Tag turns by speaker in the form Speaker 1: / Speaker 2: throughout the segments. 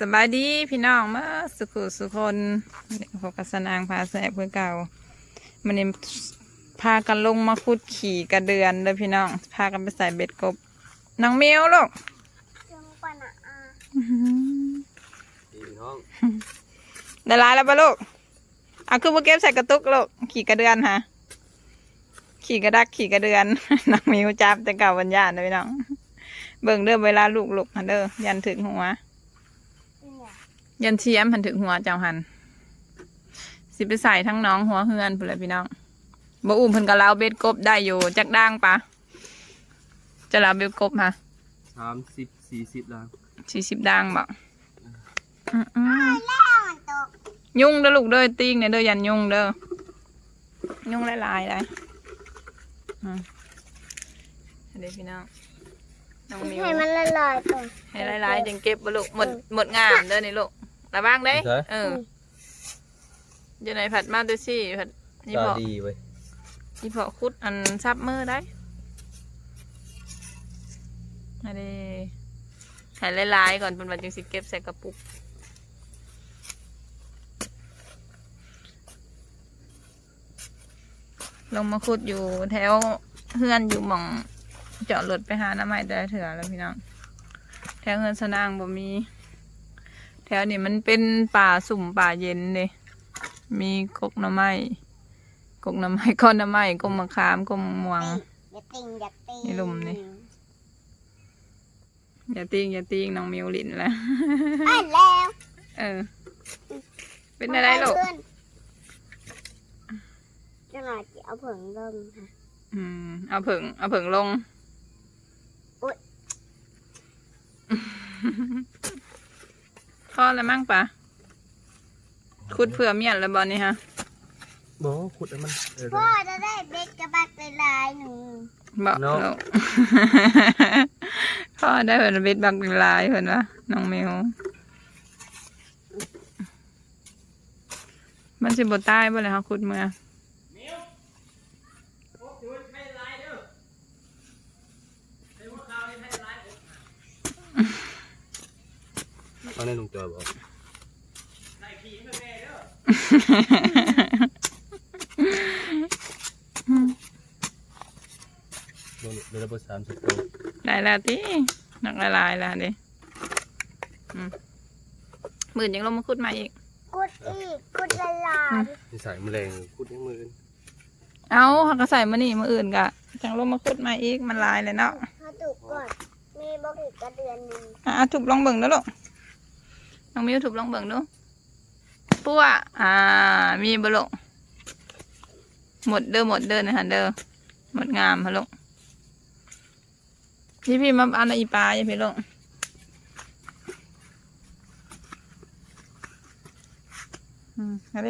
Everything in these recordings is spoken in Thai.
Speaker 1: สบายดีพี่น้องมาสุขุสุคนนี่พบกับสนางพาแสบเพื่อเก่ามันนี้พากันลงมาคุดขี่กระเดือนเลยพี่น้องพากันไปใส่เบ็ดกบนางเมียวลูก
Speaker 2: จังปันอะอา
Speaker 1: อื้อหือ
Speaker 3: พี่น้อง
Speaker 1: ได้หลายแล้วปะลูกเอาคือโปเก็บใส่กระตุกลูกขี่กระเดือนฮะขี่กระดักขี่กระเดือนนางเมียวจับแต่เก่าวันยานเลยพี่น้องเบิ่งเด้อเวลาลูกลูกหันเด้อยันถึงหัว
Speaker 2: เนี่ ย
Speaker 1: ยันเชียมหันถึงหัวเจ้าหัน สิไปใส่ทั้งน้องหัวเฮือนพุ่นเลยพี่น้องบ่อุ้มเพิ่นก็เล้าเบ็ดกบได้อยู่จักด่างปะจะเล้าเบ็ดกบค่ะ
Speaker 3: สามสิบสี่สิบล้าน
Speaker 1: สี่สิบด่างบ่อื้อ
Speaker 2: แล้วมันตก
Speaker 1: ๆยุ่งเด้อลูกเด้อติ้งเนี่ยเด้อยันยุ่งเด้อยุ่งหลายๆเลยอืมเดี๋ยวพี่น้องน้องมิว
Speaker 2: ให้มันละลายก่อน
Speaker 1: ให้หลายๆจังเก็บบ่ลูกหมดหมดงามเด้อนี่ลูก ระวังเด้เออจะไหนผัดมาด้วยสิผัดนี่
Speaker 3: ตา
Speaker 1: พอ
Speaker 3: ดีเว้ย
Speaker 1: นี่พอคุดอันซับมือได้อันนี้ใส่ลายๆก่อนเป็นวันจึงสิเก็บใส่กระปุก ลงมาขุดอยู่แถวเฮือนอยู่หม่อง เจาะรถไปหาน้ำใหม่ได้เถื่อแล้วพี่น้อง แถวเฮือนสนางบ่มี แถวนี้มันเป็นป่าสุ่มป่าเย็นเลยมีกกหน้ำไม้กกหน้ำไม้ก้อนหน้ำไม้กกมะขามกกมะม่วง
Speaker 2: อย่าติงอย่าติง
Speaker 1: นี่ลุมนี่อย่าติ้งอย่าติ้งน้องมิวลินแล้ว
Speaker 2: ไปแล้ว
Speaker 1: เออ เป็นอะไรลูก
Speaker 2: ขึ้นจะหน่อยจะเอาผงลงค่ะ
Speaker 1: อืมเอาผึ่งเอาผึ่งลง
Speaker 2: อุ๊ย
Speaker 1: พ่อแล้วมั่งปะคุดเผื่อเมียนแล้วบอลนี่ฮะ
Speaker 3: บอกขุดให้มันเออ
Speaker 2: พ่อจะได้เบ็ดกระบักลายๆหนู
Speaker 1: บอก
Speaker 3: เนาะ
Speaker 1: ลูก พ่อได้เพิ่นเบ็ดบักลายเพิ่นวะน้องมิวมันสิบ่ตายบ่เลยเขาคุดเมื่อ
Speaker 3: เอาในลุงจอยบอกเดี๋ยวเดี๋ยวเราไปสามสิบตัว
Speaker 1: ได้แล้วที่นักละลายแล้วเดิอืมหมื่นยังลงมาคุดมาอีก
Speaker 2: กุดอีกกุดละลาย
Speaker 3: นิสัยแมลงขุดให้มืออื่น
Speaker 1: เอาเขาก็ใส่มานี่มาอื่นกะจังลงมาคุดมาอีกมันลายเลยเนาะ
Speaker 2: เขาถูกก่อนมีบอกอีกกระเดือนหนึ่ง
Speaker 1: อะถูกลองเบิ่งแล้วลูก น้องมิวถูกลองเบิ่งดูปัวอ่า มีบลูกหมดเด้อหมดเด้อนะฮะเด้อหมดงามฮะลูกพี่พี่มาอันอีปลาอย่าพี่ลูกอืมอะไร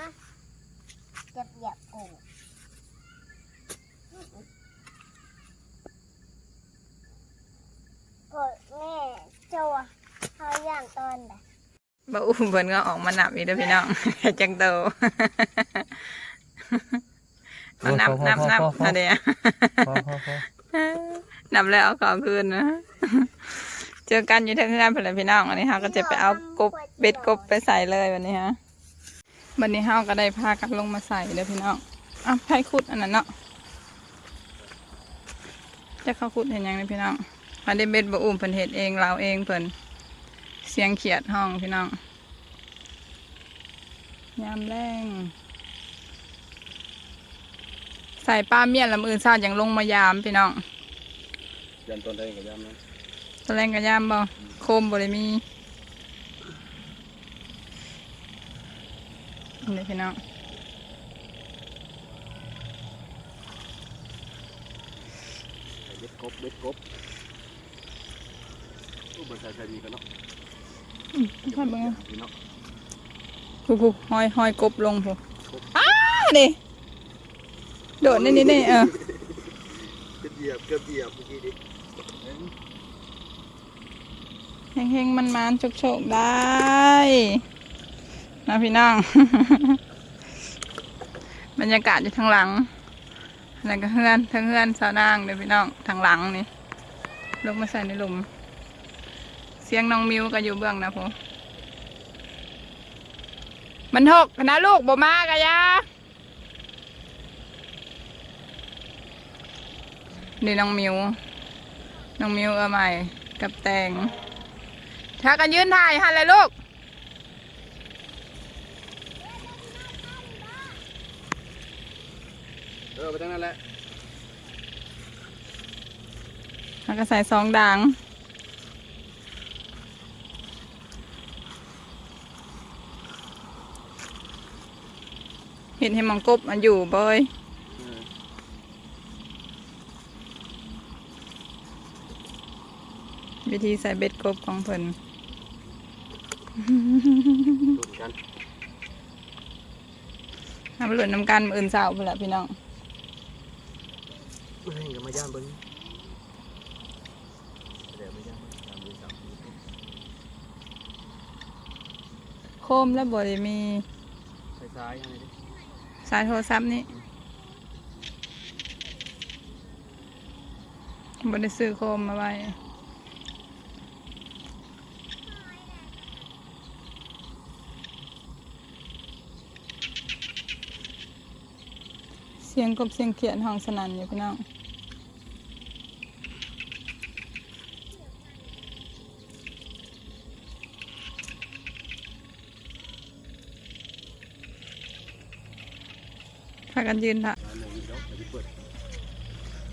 Speaker 2: นะจะเหยียบกูกดแม่โจว เขาย่างตอนไหน
Speaker 1: บ่อุ้มเพิ่นก็ออกมานับอีกเด้อพี่น้อง จังโตเอานับนับนับอันเนี้ย
Speaker 3: พอพอพอ
Speaker 1: นับแล้วเอาของคืนนะ เจอกันอยู่ที่งานเพื่อนพี่น้องอันนี้ฮะก็จะไปเอากบเบ็ดกบไปใส่เลยวันนี้ฮะวันนี้เฮาก็ได้พากันลงมาใส่เด้อพี่น้องอ้าวไผ่ขุดอันนั้นเนาะจะเข้าขุดเห็นยังเลยพี่น้องมาได้เบ็ดบ่อุ้มเพิ่นเฮ็ดเองเราเองเพิ่น เสียงเขียดห้องพี่น้อง ยามแรงใส่ปลาเมียนลำอื่นซาอย่างลงมายามพี่น้อง
Speaker 3: ยันตอนใดกับยามนั้น
Speaker 1: ตะแรงกระยามบ่โคมบ่ได้มีนี่พี่น้อง
Speaker 3: เบ็ดกบเบ็ดกบตู้บริษัทใจดีกันเนาะ
Speaker 1: ค่อยเบิ่ง
Speaker 3: พี่เนาะ
Speaker 1: ผู้ผู้ห้อยห้อยกบลงผู้อ้าดิโดดนี่นี่นี่เออ
Speaker 3: เกือบเหยียบเกือบเหยียบเมื่อกี้ดิ
Speaker 1: เฮงๆมันมันๆโชคๆได้นะพี่น้อง บรรยากาศอยู่ทางหลังแล้วก็เฮือนทางเฮือนสาวนางเด้อพี่น้องทางหลังนี่ลงมาใส่ในหลุม เสียงน้องมิวก็อยู่เบื้องนะผมมันหกนะลูกบ่มากะยานี่น้องมิว น้องมิวเอาใหม่ กับแตงถ้ากันยืนถ่ายหันเลยลูก
Speaker 3: เออไปทางนั้นแหละ
Speaker 1: แล้วก็ใส่ซองดัง เห็นให้มังกบมันอยู่บ่อย
Speaker 3: เออ
Speaker 1: วิธีใส่เบ็ดกบของเพิ่น
Speaker 3: ดูดกัน
Speaker 1: ทำหลุดน้ำกันมื้ออื่นเช้าพุ่นละพี่น้อง
Speaker 3: ไม่ให้กับมาย่ามเบิ้งเดี๋ยวมาย่ามย่ามดูจับ
Speaker 1: โคมแล้วบ่ได้มี
Speaker 3: ไปซ้ายยังไงดิ
Speaker 1: สายโทรศัพท์นี่บ่ไดซื้อโคมมาไว้เสียงกบเสียงเขียนห้องสนั่นอยู่พี่น้องากันยืนถ่ะ
Speaker 3: ร้ายวเดี๋ยวเปิด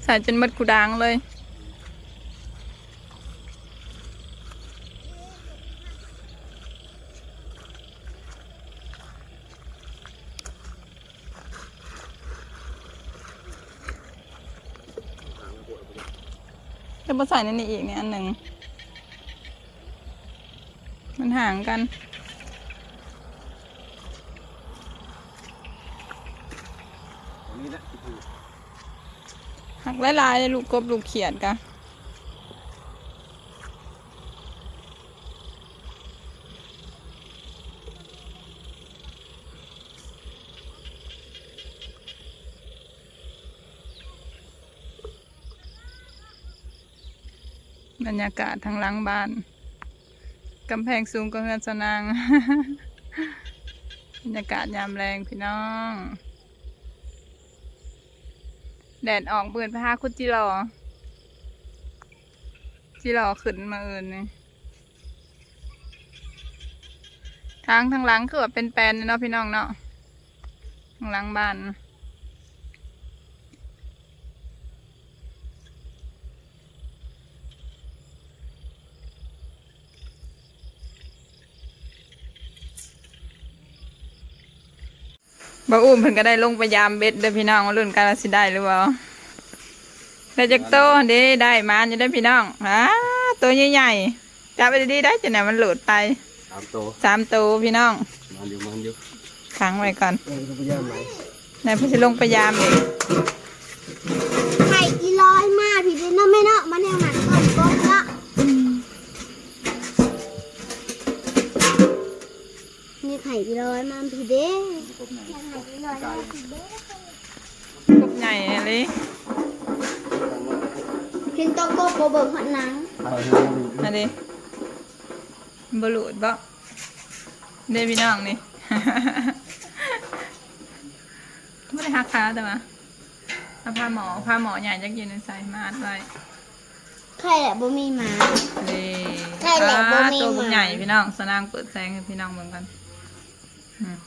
Speaker 1: ใส่จนหมดกูดางเลยจะมาใส่ในนี้อีกเนี่ยอันหนึ่ง มันห่างกัน
Speaker 3: นี้แหละที่ถูก
Speaker 1: หักหลายๆเลยลูกกบลูกเขียดกะบรรยากาศทางหลังบ้าน กำแพงสูงก็เฮือนสนาง บรรยากาศยามแรงพี่น้อง แดดออกเปิดไปหาคุณจิรอจิรอขึ้นมาเอินนี่ทางทางหลังคือแบบเป็นแปลนเนาะพี่น้องเนาะทางหลังบ้าน บ่อุ้มเพิ่นก็ได้ลงไปยามเบ็ดเด้อพี่น้องว่ารุ่นกาลสิได้หรือเปล่าได้จากโตเด้ได้มาอยู่ได้อพี่น้องอ่าตัวใหญ่ๆจับไปดีๆได้จะไหนมันหลุดไป
Speaker 3: ตามโต
Speaker 1: สามตัวพี่น้อง
Speaker 3: มันอยู่มันอยู่
Speaker 1: ขังไว้ก่อน
Speaker 3: เออไปย่ามไหน
Speaker 1: นายพี่สิลงไปยามเอง
Speaker 2: ไข่อีร้อยมากพี่เด้เนาะไม่เนาะมันยังหนักต้นก้นเนาะมีไข่อีร้อยมาพี่เด้ไข่อีร้อยมาพี่เด้
Speaker 1: กบใหญ่เลย
Speaker 2: เห็นต้องกบบ่เบิ่งหันหนัง
Speaker 3: เอาเรื่องดู
Speaker 1: อันนี้บหลุดบ่เด้อพี่น้องนี่ไม่ได้หักขาแต่ว่าเอาผ้าหมอผ้าหมอใหญ่ยักยืนในสายมาดไว้
Speaker 2: ไข่แหละบ่มีหมา
Speaker 1: นี่
Speaker 2: ใช่แหละบ่มี
Speaker 1: ตัว
Speaker 2: หมา
Speaker 1: ใหญ่พี่น้องสนางเปิดแสงให้พี่น้องเบิ่งกันอืม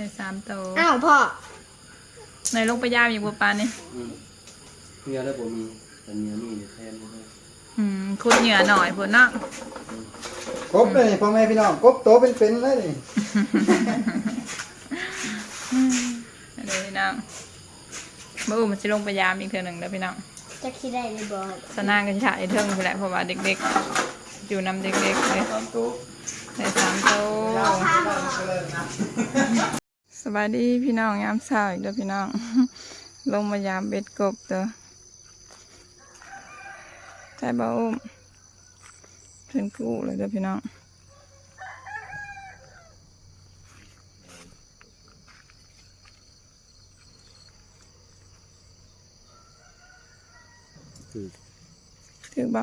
Speaker 1: ใส่สามตัว
Speaker 2: อ้าวพ่อ
Speaker 1: ในลงไปยามอยู่บัวปลานี่
Speaker 3: อืมเมียแล้วผมมีแต่เมียนี่เนี่ยแทนไม่ได้
Speaker 1: อืมคุดเหงื่อหน่อยพุ่นเนาะ
Speaker 4: กบเลยพ่อแม่พี่น้องกบโตเป็นๆเลยนี่
Speaker 1: อันนี้พี่น้องมื่อมันจะลงไปยามอีกเทื่อหนึ่งเด้อพี่น้อง
Speaker 2: จะคิดได้เลยบ่
Speaker 1: สนางกันฉายเทิงไปแหละเพราะว่าเด็กๆ อยู่นำเด็กๆเลย
Speaker 3: ตามโต
Speaker 1: ใส่สามโตว สบายดีพี่น้องยามเช้าอีกเด้อพี่น้อง ลงมายามเบ็ดกบเด้อใช่บ่อุ้มเพิ่นกู้เลยเด้อพี่น้อง
Speaker 3: คือ
Speaker 1: ถือบ่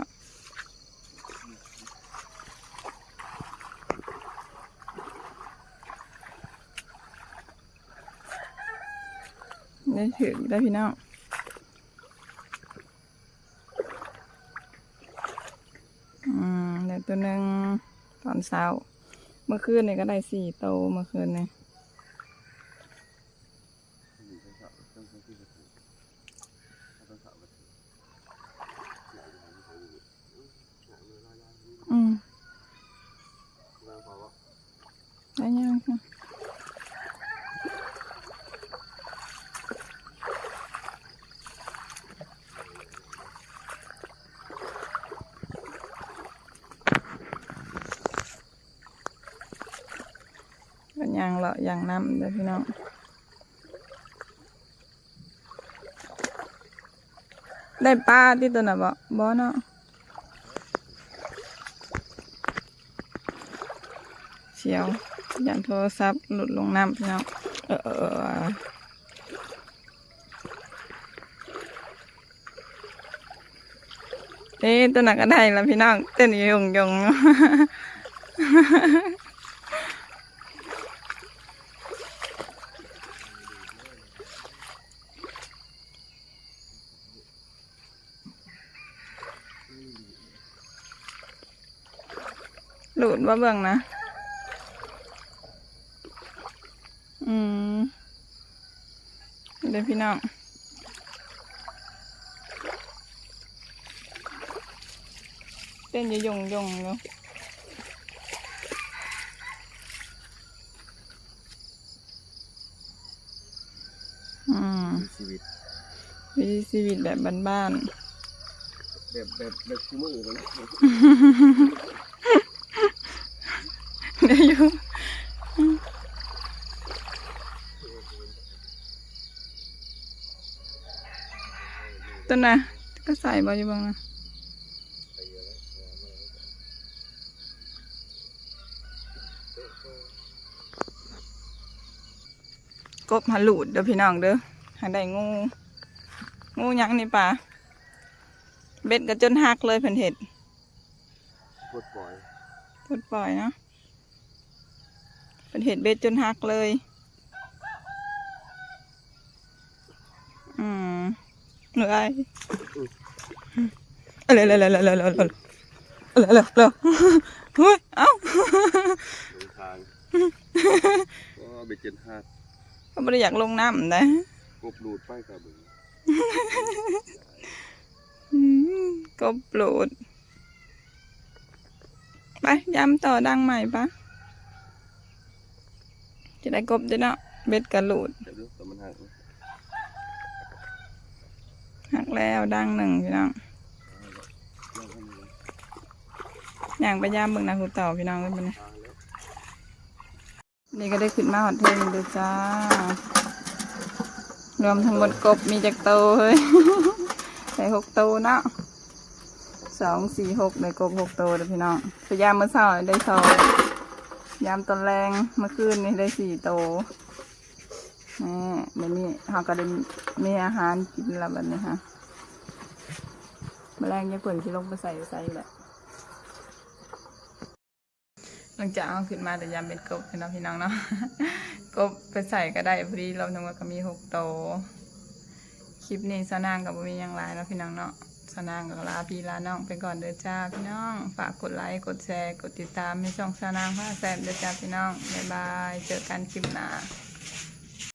Speaker 1: ได้ ถือได้พี่น้องอืมเดี๋ยวตัวหนึ่งตอนเช้า เมื่อคืนนี่ก็ได้สี่โตเมื่อคืนนี่ยมได้ยังค่ะกันยางเลาะอย่างน้ำเด้อพี่น้องได้ปลาที่ตัวน่ะบ่บ่เนาะเชียวอยันโทรศัพท์หลุดลงน้ำพี่น้องเออเออเออเอ๊ะตัวหนักก็ได้แล้วพี่น้องเต้นยงยง หลุดว่าเบิ่งนะ อืมเดี๋ยวพี่น้องเต้นจะยงยงๆอยู่อืม
Speaker 3: ชีวิต
Speaker 1: วิถีชีวิตแบบบ้าน
Speaker 3: แบบแบบแบบชิมือเลย
Speaker 1: ๆ เดี๋ยวอยู่ต้นนะก็ใส่บ่อยู่บ้างนะกบหันหลุดเด้อพี่น้องเด้อหาได้งู งูหยังนี่ป่าเบ็ดก็จนหักเลยเพิ่นเห็ด
Speaker 3: ปวดปล่อย
Speaker 1: ปลดปล่อยเนาะ เพิ่นเห็ดเบ็ดจนหักเลย อืมเหนื่อยเร็วเร็วเร็วเร็วเร็วเร็วเร็วเร็วเร็วเร็วเฮ้ยเอ้า
Speaker 3: หลงทางก็เบ็ดเจ็ดห้า
Speaker 1: เขาไม่ได้อยากลงน้ำนะ
Speaker 3: กบหลุดไปกับมึง
Speaker 1: อืมก็โปรดไปย้ำต่อดังใหม่ปะ จะได้กบด้วยเนาะเบ็ดกระหลุด
Speaker 3: ดหัก
Speaker 1: แล้วดังหนึ่งพี่น้อง
Speaker 3: ย่างให้มันเลย
Speaker 1: อย่างไปย่ามเบิ่งนะคุณต่อพี่น้องเลยมัน
Speaker 3: ทาง
Speaker 1: นี่ก็ได้ขึ้นมาหอดเทนเลยจ้ารวมทั้งหมดกบมีจักโตเฮ้ยใส่หกโตวเนาะสองสี่หกได้กบหกโตวเด้อพี่น้องพยายามเมื่อเช้าได้สอง ยามตอนแรงเมื่อคืนนี่ได้สี่โตนี่เดี๋ยวนี้เราก็ได้มีอาหารกินแล้วแบบนี้ฮะแมลงยังเปิดที่ลงไปใส่ใส่แหละหลังจากเอาขึ้นมาแต่ยามเป็นกบพี่น้องพี่น้องเนาะกบไปใส่ก็ได้พอดีเราทั้งหมดก็มีหกโต คลิปนี้สาวนางกับมีย่างไรเนาะพี่น้องเนาะ สานางกับลาพี่ลาน้องไปก่อนเด้อจ้าพี่น้อง ฝากกดไลค์กดแชร์กดติดตามในช่องสานางผ้าแซมเด้อจ้าพี่น้องบ๊ายบาย เจอกันคลิปหน้า